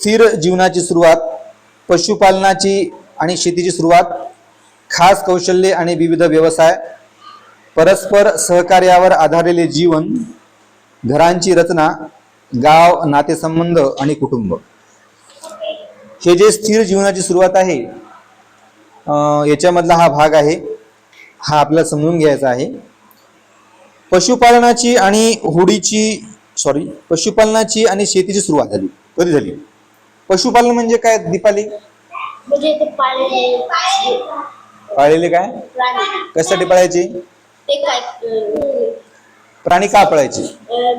स्थिर जीवनाची सुरुवात पशुपालनाची आणि शेतीची सुरुवात खास कौशल्ये आणि विविध व्यवसाय परस्पर सहकार्यावर आधारलेले जीवन घरांची रचना गाव नातेसंबंध आणि कुटुंब. हे जे स्थिर जीवनाची सुरुवात आहे याच्यामधला हा भाग आहे हा आपल्याला समजून घ्यायचा आहे. पशुपालनाची आणि होडीची सॉरी पशुपालनाची आणि शेतीची सुरुवात झाली कधी झाली? पशुपालन म्हणजे काय दीपाली? म्हणजे ते पाळलेले पाळलेले काय? प्राणी. कशासाठी पाळायचे? ते काय अं, प्राणी का पाळायचे? अं,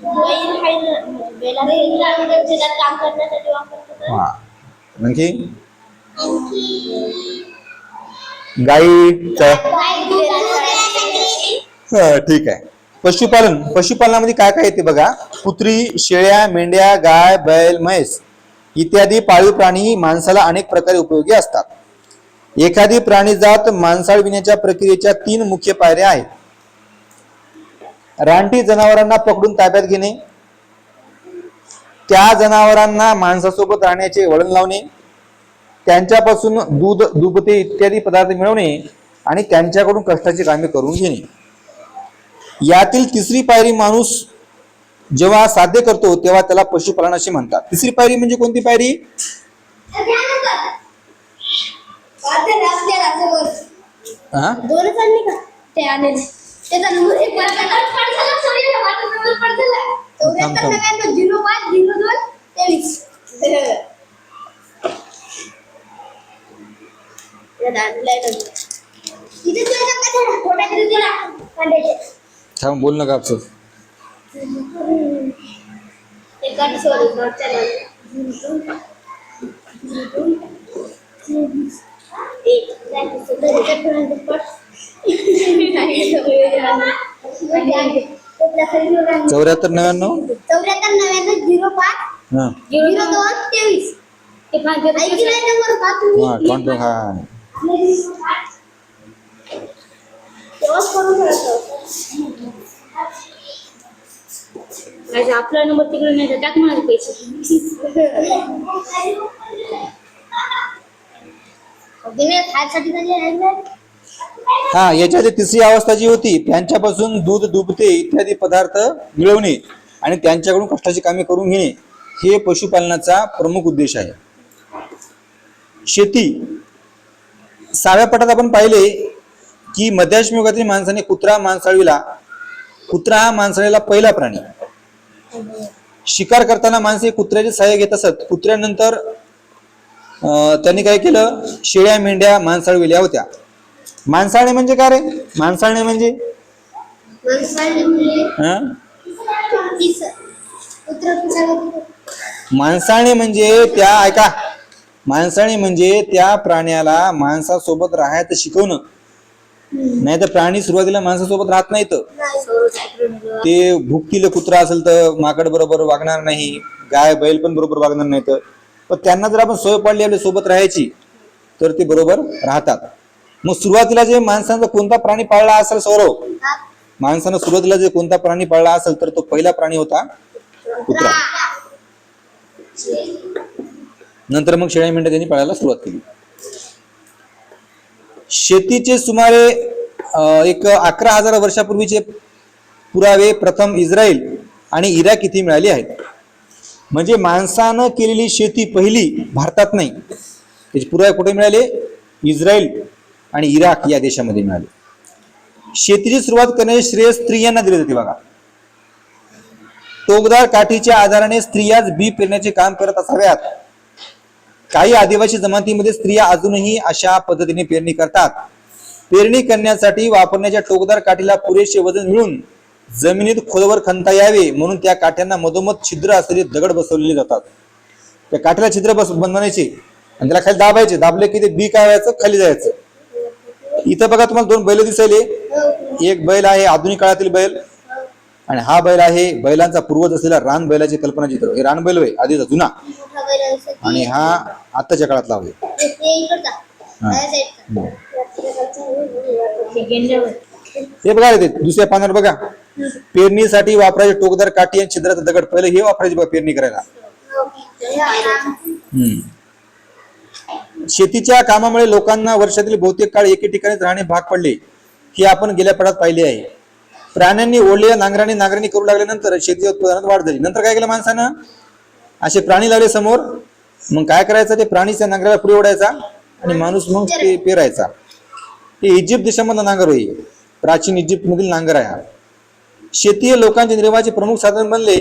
बैल आहे ना, म्हणजे बैलाला शेतात काम करण्यासाठी वापरतात हा. आणखी? गाई हा, ठीक आहे. पशुपालन पशुपालनामध्ये म्हणजे काय काय येते बघा? कुत्री शेळ्या मेंढ्या गाय बैल म्हैस इत्यादी पाळीव प्राणी माणसाला अनेक प्रकारे उपयोगी असतात. एखादी प्राणी जात माणसाळविण्याच्या प्रक्रियेच्या तीन मुख्य पायऱ्या आहेत. रानटी जनावरांना पकडून ताब्यात घेणे त्या जनावरांना माणसासोबत राहण्याचे वळण लावणे त्यांच्यापासून दूध दुभते इत्यादी पदार्थ मिळवणे आणि त्यांच्याकडून कष्टाची कामे करून घेणे. यातील तिसरी पायरी माणूस जेव्हा साध्य करतो तेव्हा त्याला पशुपालन असे म्हणतात. तिसरी पायरी म्हणजे कोणती पायरी? इथे तुझ्या नंबर फोटा तरी दिला कांद्याचे थांब बोल नका आपचं ते काढ सॉरी नोटच्या नावाने. एक नाही, सुद्धा ह्याच्यात पण आहे पट. नाही, सगळे राहणार. त्यातल्या खाली राहणार. चौऱ्याहत्तर नव्याण्णव चौऱ्याहत्तर नव्याण्णव झिरो पाच हा झिरो दोन तेवीस ऐकलं नंबर का तुम्ही हा कॉन्टॅक्ट हा ठेवायचं. आपला नंबर तिकडे नाही तर टाक माझे पैसे? हा याच्यात तिसरी अवस्था जी होती त्यांच्यापासून दूध दुभते इत्यादी पदार्थ मिळवणे आणि त्यांच्याकडून कष्टाची कामे करून घेणे हे पशुपालनाचा प्रमुख उद्देश आहे शेती सहाव्या पटात आपण पाहिले की मध्याश्म युगातील माणसाने कुत्रा माणसाळीला कुत्रा हा माणसाळीला पहिला प्राणी शिकार करताना माणसे कुत्र्याचे सहाय्य घेत असत. कुत्र्यानंतर त्यांनी काय केलं? शेळ्या मेंढ्या माणसाळविल्या होत्या. माणसाळणे म्हणजे काय रे? माणसाळणे म्हणजे? माणसाने म्हणजे? हं? माणसाळणे म्हणजे त्या ऐका. माणसाळणे म्हणजे त्या प्राण्याला माणसासोबत राहायचं शिकवणं. नाही तर प्राणी सुरुवातीला माणसासोबत राहत नाहीत. ते भुकतील कुत्रा असेल तर माकड बरोबर वागणार नाही गाय बैल पण बरोबर वागणार नाहीत. पण त्यांना जर आपण सोय पडली आपल्यासोबत राहायची तर ते बरोबर राहतात. मग सुरुवातीला जे माणसाचा कोणता प्राणी पाळला असेल सौरव? माणसानं सुरुवातीला जे कोणता प्राणी पाळला असेल तर तो पहिला प्राणी होता कुत्रा. नंतर मग शेळ्या मेंढ्या त्यांनी पाळायला सुरुवात केली. शेतीचे सुमारे एक अकरा हजार वर्षापूर्वीचे पुरावे प्रथम इस्रायल आणि इराक इथे मिळाले आहेत. म्हणजे माणसानं केलेली शेती पहिली भारतात नाही. त्याचे पुरावे कुठे मिळाले? इस्रायल आणि इराक या देशामध्ये मिळाले. शेतीची सुरुवात करण्याचे श्रेय स्त्रियांना दिले जाते बघा. टोकदार काठीच्या आधाराने स्त्रियाच बी पेरण्याचे काम करत असाव्यात. काही आदिवासी जमातीमध्ये स्त्रिया अजूनही अशा पद्धतीने पेरणी करतात. पेरणी करण्यासाठी वापरण्याच्या टोकदार काठीला पुरेसे वजन मिळून जमिनीत खोलवर खणता यावे म्हणून त्या काठ्यांना मधोमध छिद्र असलेले दगड बसवलेले जातात. त्या काठीला छिद्र बस बनवायचे आणि त्याला खाली दाबायचे. दाबले की ते बी काय व्हायचं? खाली जायचं. इथं बघा तुम्हाला दोन बैल दिसायले. एक बैल आहे आधुनिक काळातील बैल. आणि हा बैल आहे बैलांचा पूर्वज असलेला रान बैलाची कल्पना चित्र हे रान बैल होय आधीचा जुना. आणि हा आत्ताच्या काळातला होय. हे. बघा ते दुसऱ्या पानावर बघा. पेरणीसाठी वापरायचे टोकदार काठी आणि छिद्राचा दगड. पहिले हे वापरायचे बघा पेरणी करायला. हम्म. शेतीच्या कामामुळे लोकांना वर्षातील बहुतेक काळ एके ठिकाणीच राहणे भाग पडले हे आपण गेल्या पडात पाहिले आहे. प्राण्यांनी ओढलेल्या नांगराने नांगरणी करू लागल्यानंतर शेती उत्पादनात वाढ झाली. नंतर काय केलं माणसानं? असे प्राणी लावले समोर. मग काय करायचं? ते प्राणीच्या नांगराला पुढे ओढायचा आणि माणूस मग ते पेरायचा. हे इजिप्त देशामधला नांगर होई प्राचीन इजिप्त मधील नांगर आहे हा. शेती हे लोकांच्या निर्वाहाचे प्रमुख साधन बनले.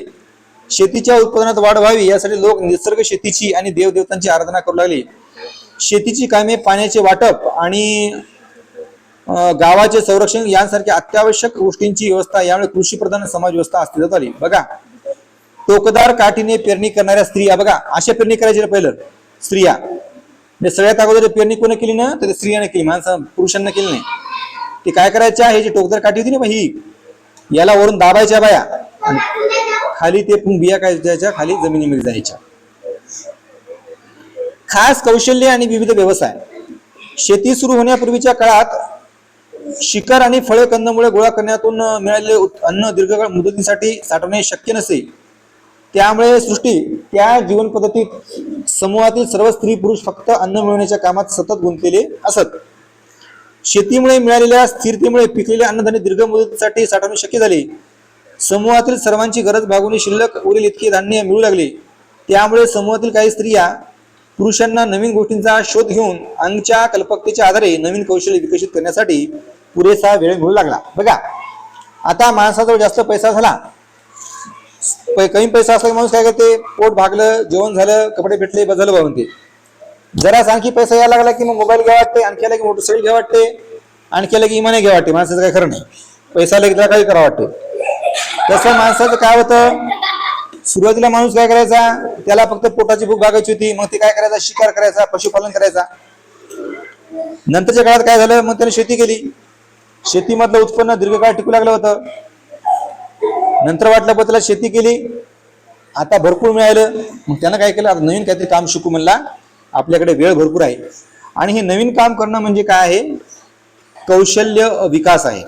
शेतीच्या उत्पादनात वाढ व्हावी यासाठी लोक निसर्ग शेतीची आणि देवदेवतांची आराधना करू लागले. शेतीची कामे पाण्याचे वाटप आणि गावाचे संरक्षण यांसारख्या अत्यावश्यक गोष्टींची व्यवस्था यामुळे कृषी प्रधान समाज व्यवस्था अस्तित्वात आली. बघा टोकदार काठीने पेरणी करणाऱ्या स्त्रिया बघा अशा पेरणी करायची पहिलं स्त्रिया. म्हणजे सगळ्यात अगोदर पेरणी कोणी केली ना तर स्त्रियाने केली माणसं पुरुषांना केली नाही. ते काय करायच्या हे जी टोकदार काठी होती ना ही याला वरून दाबायच्या बाया. खाली ते बिया काय द्यायच्या खाली जमिनीमध्ये जायच्या. खास कौशल्य आणि विविध व्यवसाय. शेती सुरू होण्यापूर्वीच्या काळात शिकार आणि फळे कंदमुळे गोळा करण्यातून मिळालेले अन्न दीर्घकाळ मुदतीसाठी साठवणे शक्य नसे. त्यामुळे सृष्टी त्या जीवन पद्धतीत समूहातील सर्व स्त्री पुरुष फक्त अन्न मिळवण्याच्या कामात सतत गुंतलेले असत. शेतीमुळे मिळालेल्या स्थिरतेमुळे पिकलेले अन्नधान्य दीर्घ मुदतीसाठी साठवणे शक्य झाले. समूहातील सर्वांची गरज भागवणे शिल्लक उरेल इतके धान्य मिळू लागले. त्यामुळे समूहातील काही स्त्रिया पुरुषांना नवीन गोष्टींचा शोध घेऊन अंगच्या कल्पकतेच्या आधारे नवीन कौशल्य विकसित करण्यासाठी पुरेसा वेळ मिळू लागला. बघा आता माणसाजवळ जास्त पैसा झाला. पै- कमी पैसा असला की माणूस काय करते? पोट भागलं जेवण झालं कपडे भेटले बदल झालं ते जरा आणखी पैसा यायला लागला की मग मोबाईल घ्या वाटते आणखी आला की मोटरसायकल घ्या वाटते आणखी आला की इमाने घ्या वाटते. माणसाचं काय खरं नाही. पैसा आला की त्याला काही करावं वाटते. तसं माणसाचं काय होतं? सुरुवातीला माणूस काय करायचा? त्याला फक्त पोटाची भूक भागायची होती. मग ते काय करायचा? शिकार करायचा पशुपालन करायचा. नंतरच्या काळात काय झालं? मग त्याने शेती केली. शेतीमधलं उत्पन्न दीर्घकाळ टिकू लागलं होतं. नंतर वाटलं पण त्याला शेती केली. आता भरपूर मिळालं. मग त्यानं काय केलं? आता नवीन काहीतरी काम शिकू म्हणला. आपल्याकडे वेळ भरपूर आहे. आणि हे नवीन काम करणं म्हणजे काय आहे? कौशल्य विकास आहे.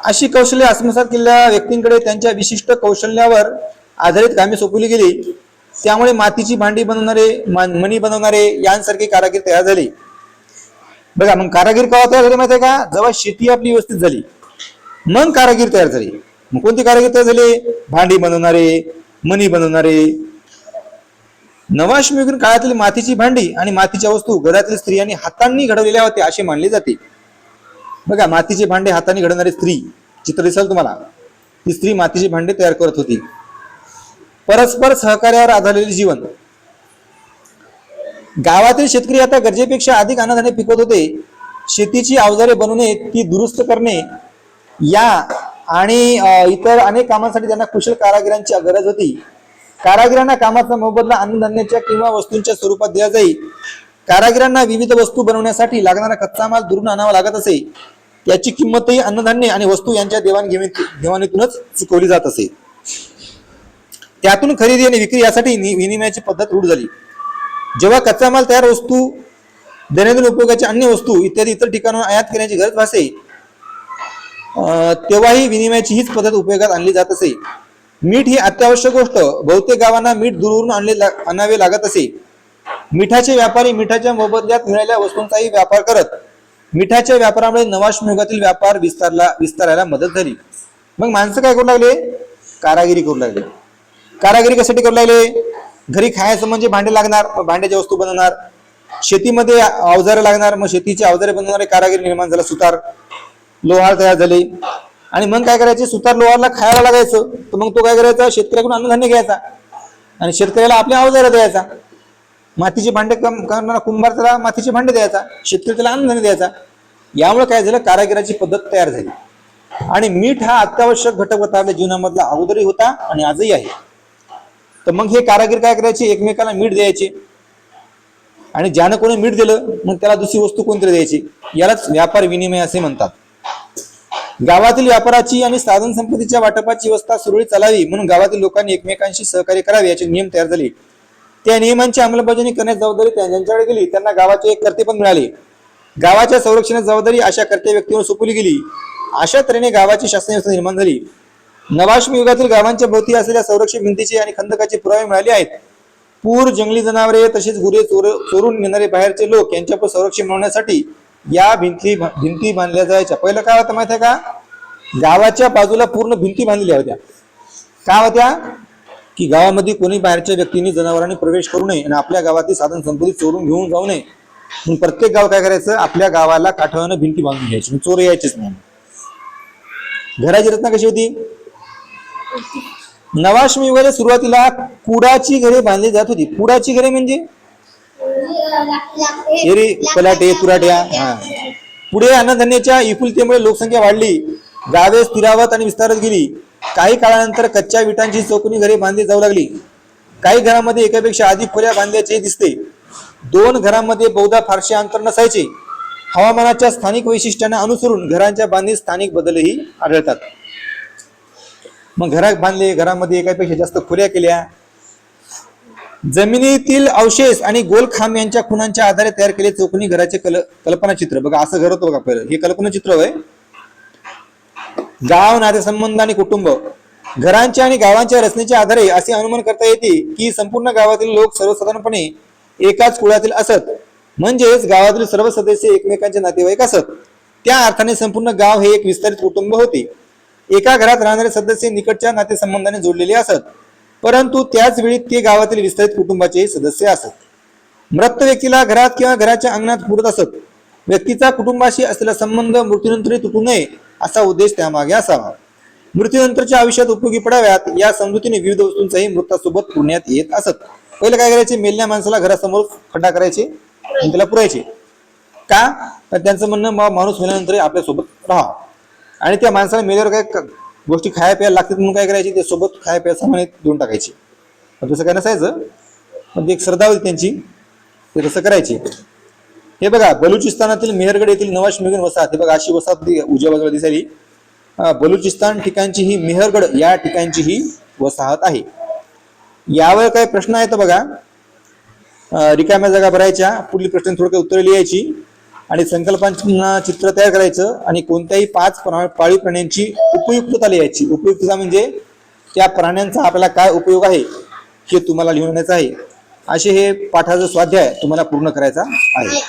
अशी कौशल्य आत्मसात केलेल्या व्यक्तींकडे त्यांच्या विशिष्ट कौशल्यावर आधारित कामे सोपवली गेली. त्यामुळे मातीची भांडी बनवणारे मणी बनवणारे यांसारखी कारागीर तयार झाली. बघा मग कारागीर केव्हा तयार झाले माहिती आहे का? जेव्हा शेती आपली व्यवस्थित झाली मग कारागीर तयार झाली. मग कोणती कारागीर तयार झाले? भांडी बनवणारे मणी बनवणारे. नवाश्मीयुगीन काळातील मातीची भांडी आणि मातीच्या वस्तू घरातील स्त्रियांनी हातांनी घडवलेल्या होत्या असे मानले जाते. बघा मातीचे भांडे हाताने घडवणारी स्त्री चित्र दिसाल तुम्हाला. ती स्त्री मातीचे भांडे तयार करत होती. परस्पर सहकार्यावर आधारलेले जीवन. गावातील शेतकरी आता गरजेपेक्षा अधिक अन्नधान्य पिकवत होते. शेतीची अवजारे बनवणे ती दुरुस्त करणे या आणि इतर अनेक कामांसाठी त्यांना कुशल कारागिरांची गरज होती. कारागिरांना कामाचा मोबदला अन्नधान्याच्या किंवा वस्तूंच्या स्वरूपात दिला जाई. कारागिरांना विविध वस्तू बनवण्यासाठी लागणारा कच्चा माल दुरून आणावा लागत असे. त्याची किंमतही अन्नधान्य आणि वस्तू यांच्या देवाणघेवी देवाणीतूनच चुकवली जात असे. त्यातून खरेदी आणि विक्री यासाठी विनिमयाची पद्धत रूढ झाली. जेव्हा कच्चा माल तयार वस्तू दैनंदिन उपयोगाच्या अन्य वस्तू इत्यादी इतर ठिकाणावर आयात करण्याची गरज भासे तेव्हाही विनिमयाची हीच पद्धत उपयोगात आणली जात असे. मीठ ही अत्यावश्यक गोष्ट. बहुतेक गावांना मीठ दूरवरून आणले आणावे लागत असे. मिठाचे व्यापारी मिठाच्या मोबदल्यात मिळालेल्या वस्तूंचाही व्यापार करत मिठाच्या व्यापारामुळे नवाश्मयुगातील व्यापार विस्तारला विस्तारायला मदत झाली. मग माणसं काय करू लागले? कारागिरी करू लागले. कारागिरी कशासाठी करू लागले? घरी खायचं म्हणजे भांडे लागणार मग भांड्याच्या वस्तू बनवणार. शेतीमध्ये अवजारे लागणार मग शेतीचे अवजारे बनवणारे कारागिर निर्माण झाला सुतार लोहार तयार झाले. आणि मग काय करायचे सुतार लोहारला खायला लागायचं तर मग तो काय करायचा शेतकऱ्याकडून अन्नधान्य घ्यायचा. आणि शेतकऱ्याला आपल्या अवजारा द्यायचा. मातीचे भांडे करणारा कुंभार त्याला मातीचे भांडे द्यायचा शेतकरी त्याला अन्नधान्य द्यायचा. यामुळे काय झालं कारागिराची पद्धत तयार झाली. आणि मीठ हा अत्यावश्यक घटक होता आपल्या जीवनामधला अगोदरही होता आणि आजही आहे. तर मग हे कारागीर काय करायचे? एकमेकाला मीठ द्यायचे. आणि ज्यानं कोणी मीठ दिलं मग त्याला दुसरी वस्तू कोणतरी द्यायची. यालाच व्यापार विनिमय असे म्हणतात. गावातील व्यापाराची आणि साधन संपत्तीच्या वाटपाची व्यवस्था सुरळीत चालावी म्हणून गावातील लोकांनी एकमेकांशी सहकार्य करावे याचे नियम तयार झाले. त्या नियमांची अंमलबजावणी करण्याची जबाबदारी त्या- ज्यांच्याकडे गेली त्यांना गावाचे एक कर्ते पण मिळाले. गावाच्या संरक्षणाची जबाबदारी अशा कर्त्या व्यक्तीवर सोपवली गेली. अशा तऱ्हेने गावाची शासन व्यवस्था निर्माण झाली. नवाश्मी युगातील गावांच्या भोवती असलेल्या संरक्षण भिंतीचे आणि खंदकाचे पुरावे मिळाले आहेत. पूर जंगली जनावरे तसेच गुरे चोर चोरून घेणारे बाहेरचे लोक यांच्यावर संरक्षण मिळवण्यासाठी या भिंती भिंती बांधल्या जायच्या. पहिलं काय होतं माहिती आहे का? गावाच्या बाजूला पूर्ण भिंती बांधलेल्या होत्या. काय होत्या? की गावामध्ये कोणी बाहेरच्या व्यक्तींनी जनावरांनी प्रवेश करू नये आणि आपल्या गावातील साधन संपत्ती चोरून घेऊन जाऊ नये. म्हणून प्रत्येक गाव काय करायचं? आपल्या गावाला काठावानं भिंती बांधून घ्यायची. चोर यायचेच नाही. घराची रचना कशी होती? नवाश्मीवर सुरुवातीला कुडाची घरे बांधली जात होती. कुडाची घरे म्हणजे? एरी पलाटे तुराट्या हा. पुढे अन्नधान्याच्या विपुलतेमुळे लोकसंख्या वाढली. गावे स्थिरावत आणि विस्तारत गेली. काही काळानंतर कच्च्या विटांची चौकोनी घरे बांधली जाऊ लागली. काही घरामध्ये एकापेक्षा अधिक खोल्या बांधल्याचे दिसते. दोन घरांमध्ये बहुधा फारसे अंतर नसायचे. हवामानाच्या स्थानिक वैशिष्ट्यांना अनुसरून घरांच्या बांधणीत स्थानिक बदलही आढळतात. मग घरात बांधले घरामध्ये एकापेक्षा जास्त खोल्या केल्या. जमिनीतील अवशेष आणि गोलखांब यांच्या खुणांच्या आधारे तयार केले चौकोनी घराचे कल कल्पना चित्र. बघा असं घर होतं बघा पहिलं. हे कल्पना चित्र होय. गाव नातेसंबंध आणि कुटुंब. घरांच्या आणि गावांच्या रचनेच्या आधारे असे अनुमान करता येते की संपूर्ण गावातील लोक सर्वसाधारणपणे एकाच कुळातील असत. म्हणजेच गावातील सर्व सदस्य एकमेकांचे नातेवाईक असत. त्या अर्थाने संपूर्ण गाव हे एक विस्तारित कुटुंब होते. एका घरात राहणारे सदस्य निकटच्या नातेसंबंधाने जोडलेले असत. परंतु त्याच वेळी ते गावातील विस्तारित कुटुंबाचे सदस्य असत. मृत व्यक्तीला घरात किंवा घराच्या अंगणात पुरत असत. व्यक्तीचा कुटुंबाशी असलेला संबंध मृत्यूनंतरही तुटू नये असा उद्देश त्यामागे असावा. मृत्यूनंतरच्या आयुष्यात उपयोगी पडाव्यात या समजुतीने विविध वस्तूंचाही मृतासोबत पुण्यात येत असत. पहिले काय करायचे? मेलल्या माणसाला घरासमोर खड्डा करायचे आणि त्याला पुरायचे. का? तर त्यांचं म्हणणं मग माणूस मेल्यानंतर आपल्यासोबत राहा. आणि त्या माणसाला मेल्यावर काय क- गोष्टी खाया प्यायला लागतात म्हणून काय करायची? ते सोबत खाया प्यायला सामान देऊन टाकायचे. पण तसं काय नसायचं. पण ती एक श्रद्धा होती त्यांची. ते तसं करायची. हे बघा बलुचिस्तानातील मेहरगड येथील नवाश मेघन वसाहत हे बघा अशी वसाहत ती उजव्या बाजूला दिसायली. अं, बलुचिस्तान ठिकाणची ही मेहरगड या ठिकाणची ही वसाहत आहे. यावर काही प्रश्न आहेत बघा. अं, रिकाम्या जागा भरायच्या. पुढील प्रश्न थोडक्यात उत्तरे लिहायची. आणि संकल्पांना चित्र तयार करायचं आणि कोणत्याही पाच पाळीव प्राण्यांची उपयुक्तता लिहायची. उपयुक्तता म्हणजे त्या प्राण्यांचा आपल्याला काय उपयोग आहे हे तुम्हाला लिहून आहे. असे हे पाठाचा स्वाध्याय तुम्हाला पूर्ण करायचा आहे.